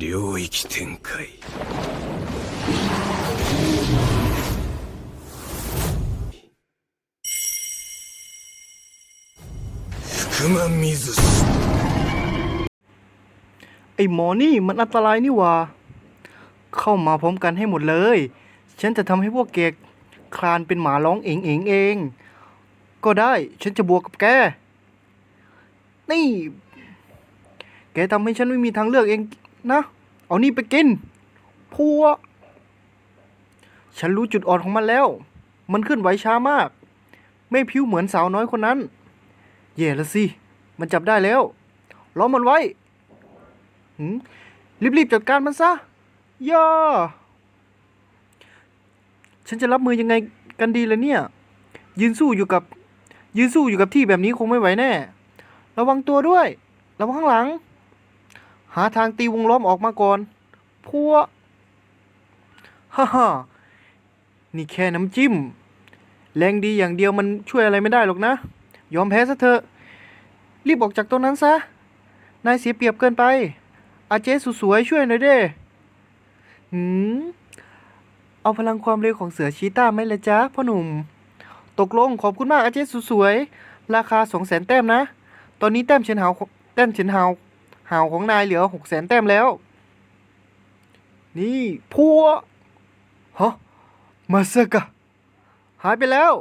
领域展开福间水氏 ไอ้หมอนี่มันอันตรายนี่หว่า เข้ามาพร้อมกันให้หมดเลย ฉันจะทำให้พวกเกกคลานเป็นหมาร้องเองเองเอง ก็ได้ ฉันจะบวกกับแก นี่ แกทำให้ฉันไม่มีทางเลือกเอง นะ เอานี่ไปกินพัวฉันรู้จุดอ่อนของมันแล้ว มันขึ้นไหวช้ามาก ไม่พิ้วเหมือนสาวน้อยคนนั้นแย่ละสิ มันจับได้แล้ว ล้อมมันไว้หืมรีบๆจัดการมันซะ ย่า ฉันจะรับมือยังไงกันดีล่ะเนี่ย ยืนสู้อยู่กับ ยืนสู้อยู่กับที่แบบนี้คงไม่ไหวแน่ ระวังตัวด้วย ระวังข้างหลังาทางตีวงล้อมออกมาก่อน พวกฮ่าฮ่านี่แค่น้ำจิ้ม แรงดีอย่างเดียวมันช่วยอะไรไม่ได้หรอกนะ ยอมแพ้ซะเถอะ รีบออกจากตรงนั้นซะ นายเสียเปรียบเกินไป อาเจสุสวยช่วยหน่อยเด้หืม เอาพลังความเร็วของเสือชีต้าไหมละจ๊ะพ่อหนุ่ม ตกลงขอบคุณมากอาเจสุสวย ราคาสองแสนแต้มนะ ตอนนี้แต้มเฉินหาวแต้มเฉินหาว หาวของนายเหลือหกแสนแต้มแล้ว นี่พัวฮะมาเสกะหายไปแล้ว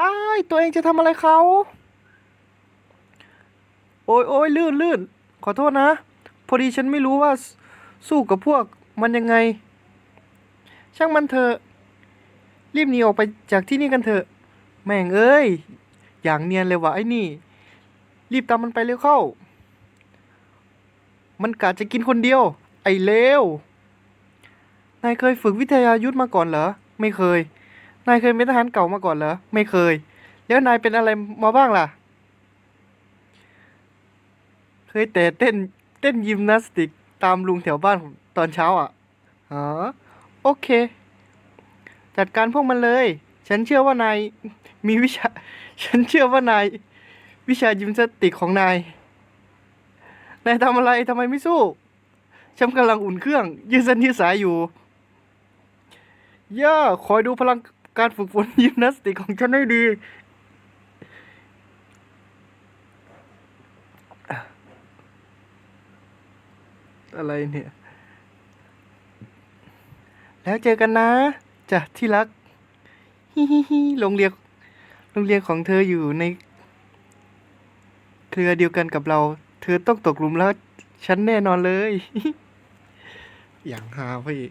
อ้ายตัวเองจะทำอะไรเขา โอ้ยโอ้ยลื่นลื่นขอโทษนะ พอดีฉันไม่รู้ว่าสสู้กับพวกมันยังไง ช่างมันเถอะ รีบหนีออกไปจากที่นี่กันเถอะ แม่งเอ้ย อย่างเนียนเลยวะไอ้นี่ รีบตามมันไปเร็วเข้า มันกะจะกินคนเดียว ไอ้เลวนายเคยฝึกวิทยายุทธมาก่อนเหรอ ไม่เคย นายเคยเป็นทหารเก่ามาก่อนเหรอ ไม่เคย แล้วนายเป็นอะไรมาบ้างล่ะ เคยแต่เต้นเต้นยิมนาสติกตามลุงแถวบ้านตอนเช้าอะอ๋อโอเค จัดการพวกมันเลย ฉันเชื่อว่านายมีวิชา ฉันเชื่อว่านายวิชายิมนาสติกของนาย นายทำอะไรทำไมไม่สู้ ฉันกำลังอุ่นเครื่อง ยืดเส้นยืดสายอยู่ ย่า คอยดูพลังการฝึกฝนยิมนาสติกของฉันให้ดี อะไรเนี่ย แล้วเจอกันนะจ้ะที่รักฮิฮิฮิโรงเรียนโรงเรียนของเธออยู่ใน เครือเดียวกันกับเรา เธอต้องตกหลุมแล้วฉันแน่นอนเลย อย่างฮาพี่